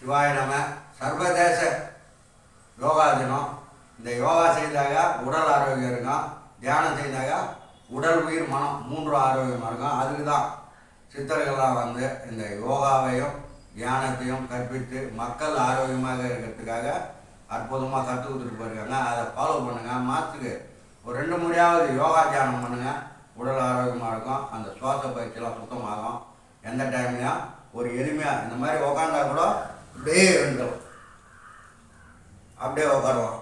சிவாய நம. சர்வதேச யோகா தினம் இந்த யோகா செய்தாக உடல் ஆரோக்கியம் இருக்கும். தியானம் செய்தாக உடல் உயிர் மனம் மூன்று ஆரோக்கியமாக இருக்கும். அதுக்கு தான் சித்தர்கள்லாம் வந்து இந்த யோகாவையும் தியானத்தையும் கற்பித்து மக்கள் ஆரோக்கியமாக இருக்கிறதுக்காக அற்புதமாக கற்று கொடுத்துட்டு போயிருக்காங்க. அதை ஃபாலோ பண்ணுங்கள் மாதத்துக்கு ஒரு ரெண்டு முறையாவது யோகா தியானம் பண்ணுங்கள் உடல் ஆரோக்கியமாக இருக்கும். அந்த சுவாச பயிற்சியெல்லாம் சுத்தமாகும். எந்த டைம்லையும் ஒரு எளிமையாக இந்த மாதிரி உக்காந்தா கூட அப்படியே இருந்துடும் அப்படியே உட்காருவோம்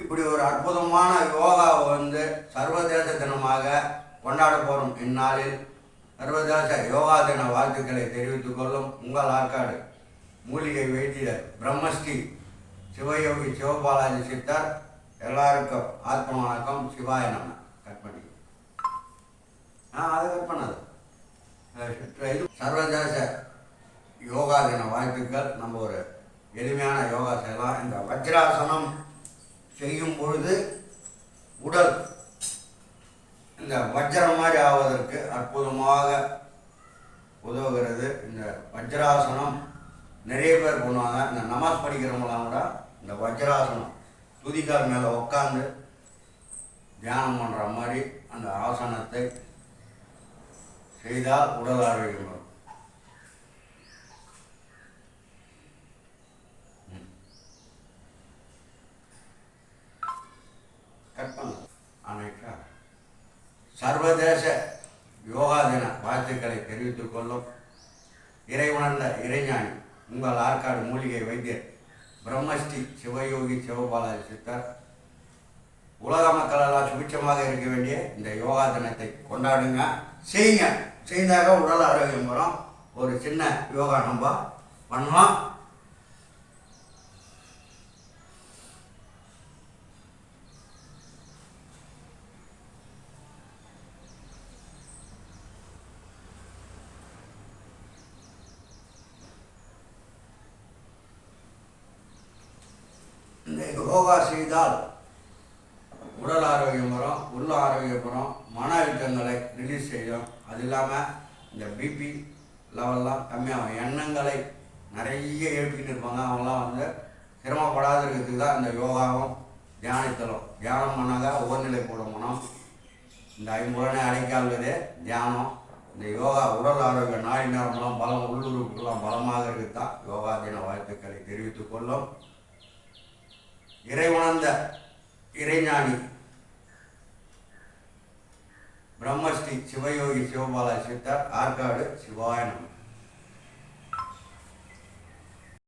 இப்படி ஒரு அற்புதமான யோகாவை வந்து சர்வதேச தினமாக கொண்டாட போகிறோம் இந்நாளில் சர்வதேச யோகா தின வாழ்த்துக்களை தெரிவித்துக் கொள்ளும் உங்கள் ஆற்காடு மூலிகை வைத்தியர் பிரம்மஸ்ரீ சிவயோகி சிவபாலாஜி சித்தர் எல்லாருக்கும் ஆத்ம வணக்கம். சிவாய நம்ம கட் பண்ணி. ஆ அது கட் பண்ணாது. சர்வதேச யோகா தின வாழ்த்துக்கள் நம்ம ஒரு எளிமையான யோகா செய்யலாம். இந்த வஜ்ராசனம் செய்யும் பொழுது உடல் இந்த வஜ்ரம் மாதிரி ஆவதற்கு அற்புதமாக உதவுகிறது. இந்த வஜ்ராசனம் நிறைய பேர் பண்ணுவாங்க. இந்த நமாஸ் படிக்கிறவங்களாம் கூட இந்த வஜ்ராசனம் துதிக்கால் மேலே உட்காந்து தியானம் பண்ணுற மாதிரி அந்த ஆசனத்தை செய்தால் உடல் ஆரோக்கியம் வரும். கற்பனை. அனைக்கா சர்வதேச யோகா தின வாழ்த்துக்களை தெரிவித்துக் கொள்ளும் இறைவனர்ந்த இறைஞானி உங்கள் ஆற்காடு மூலிகை வைத்தியர் பிரம்மஸ்ரீ சிவயோகி சிவபாலாஜி சித்தர். உலக மக்களெல்லாம் சுபிட்சமாக இருக்க வேண்டிய இந்த யோகா தினத்தை கொண்டாடுங்க. செய்யுங்க. செய்தாக உடல் ஆரோக்கியம் வரும். ஒரு சின்ன யோகா நம்ம பண்ணலாம். இந்த யோகா செய்தால் உடல் ஆரோக்கியம் வரும் உள்ள ஆரோக்கியம் வரும் மன அழுத்தங்களை ரிலீஸ் செய்யும். அது இல்லாமல் இந்த பிபி லெவல்லாம் கம்மியாகும் எண்ணங்களை நிறைய எழுப்பிக்கிட்டு இருப்பாங்க. அவங்களாம் வந்து சிரமப்படாத இருக்கிறதுக்கு தான் இந்த யோகாவும் தியானத்தலும். தியானம் பண்ணாங்க உயர்நிலை கூட மனம் இந்த ஐம்புலனை அடைக்காதது தியானம். இந்த யோகா உடல் ஆரோக்கிய நாடி நேரமெல்லாம் பலம் உள்ளுறுப்புலாம் பலமாக இருக்குது? தான் யோகா தின வாழ்த்துக்களை தெரிவித்துக் கொள்ளும். இறைவனந்த இறைஞானி பிரம்மஸ்ரீ சிவயோகி சிவபாலா சித்தர் ஆற்காடு சிவாயனம்